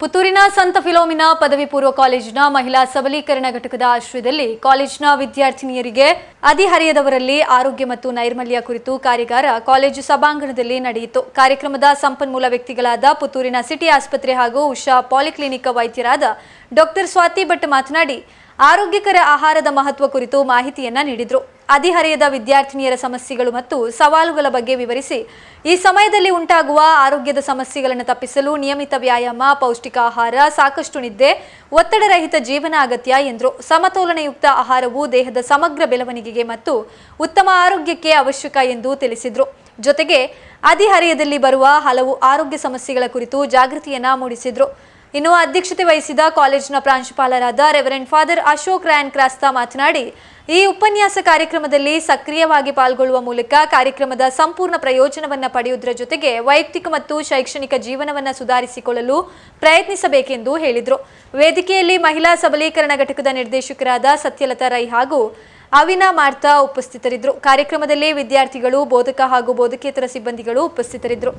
ಪುತ್ತೂರಿನ ಸಂತ ಫಿಲೋಮಿನಾ ಪದವಿ ಪೂರ್ವ ಕಾಲೇಜಿನ ಮಹಿಳಾ ಸಬಲೀಕರಣ ಘಟಕದ ಆಶ್ರಯದಲ್ಲಿ ಕಾಲೇಜಿನ ವಿದ್ಯಾರ್ಥಿನಿಯರಿಗೆ ಹದಿಹರೆಯದವರಲ್ಲಿ ಆರೋಗ್ಯ ಮತ್ತು ನೈರ್ಮಲ್ಯ ಕುರಿತು ಕಾರ್ಯಾಗಾರ ಕಾಲೇಜು ಸಭಾಂಗಣದಲ್ಲಿ ನಡೆಯಿತು. ಕಾರ್ಯಕ್ರಮದ ಸಂಪನ್ಮೂಲ ವ್ಯಕ್ತಿಗಳಾದ ಪುತ್ತೂರಿನ ಸಿಟಿ ಆಸ್ಪತ್ರೆ ಹಾಗೂ ಉಷಾ ಪಾಲಿಕ್ಲಿನಿಕ್ ವೈದ್ಯರಾದ ಡಾಕ್ಟರ್ ಸ್ವಾತಿ ಭಟ್ ಮಾತನಾಡಿ, ಆರೋಗ್ಯಕರ ಆಹಾರದ ಮಹತ್ವ ಕುರಿತು ಮಾಹಿತಿಯನ್ನ ನೀಡಿದ್ರು. ಹದಿಹರೆಯದ ವಿದ್ಯಾರ್ಥಿನಿಯರ ಸಮಸ್ಯೆಗಳು ಮತ್ತು ಸವಾಲುಗಳ ಬಗ್ಗೆ ವಿವರಿಸಿ, ಈ ಸಮಯದಲ್ಲಿ ಉಂಟಾಗುವ ಆರೋಗ್ಯದ ಸಮಸ್ಯೆಗಳನ್ನು ತಪ್ಪಿಸಲು ನಿಯಮಿತ ವ್ಯಾಯಾಮ ಪೌಷ್ಟಿಕ ಆಹಾರ ಸಾಕಷ್ಟು ನಿದ್ದೆ, ಒತ್ತಡರಹಿತ ಜೀವನ ಅಗತ್ಯ ಎಂದರು ಸಮತೋಲನಯುಕ್ತ ಆಹಾರವು ದೇಹದ ಸಮಗ್ರ ಬೆಳವಣಿಗೆಗೆ ಮತ್ತು ಉತ್ತಮ ಆರೋಗ್ಯಕ್ಕೆ ಅವಶ್ಯಕ ಎಂದು ತಿಳಿಸಿದರು. ಜೊತೆಗೆ ಹದಿಹರೆಯದಲ್ಲಿ ಬರುವ ಹಲವು ಆರೋಗ್ಯ ಸಮಸ್ಯೆಗಳ ಕುರಿತು ಜಾಗೃತಿಯನ್ನ ಮೂಡಿಸಿದ್ರು. ಇನ್ನು ಅಧ್ಯಕ್ಷತೆ ವಹಿಸಿದ ಕಾಲೇಜಿನ ಪ್ರಾಂಶುಪಾಲರಾದ ರೆವರೆಂಡ್ ಫಾದರ್ ಅಶೋಕ್ ರಾಯನ್ ಕ್ರಾಸ್ತಾ ಮಾತನಾಡಿ, ಈ ಉಪನ್ಯಾಸ ಕಾರ್ಯಕ್ರಮದಲ್ಲಿ ಸಕ್ರಿಯವಾಗಿ ಪಾಲ್ಗೊಳ್ಳುವ ಮೂಲಕ ಕಾರ್ಯಕ್ರಮದ ಸಂಪೂರ್ಣ ಪ್ರಯೋಜನವನ್ನು ಪಡೆಯುವುದರ ಜೊತೆಗೆ ವೈಯಕ್ತಿಕ ಮತ್ತು ಶೈಕ್ಷಣಿಕ ಜೀವನವನ್ನು ಸುಧಾರಿಸಿಕೊಳ್ಳಲು ಪ್ರಯತ್ನಿಸಬೇಕೆಂದು ಹೇಳಿದರು. ವೇದಿಕೆಯಲ್ಲಿ ಮಹಿಳಾ ಸಬಲೀಕರಣ ಘಟಕದ ನಿರ್ದೇಶಕರಾದ ಸತ್ಯಲತಾ ರೈ ಹಾಗೂ ಅವಿನಾ ಮಾರ್ತಾ ಉಪಸ್ಥಿತರಿದ್ದರು ಕಾರ್ಯಕ್ರಮದಲ್ಲಿ ವಿದ್ಯಾರ್ಥಿಗಳು, ಬೋಧಕ ಹಾಗೂ ಬೋಧಕೇತರ ಸಿಬ್ಬಂದಿಗಳು ಉಪಸ್ಥಿತರಿದ್ದರು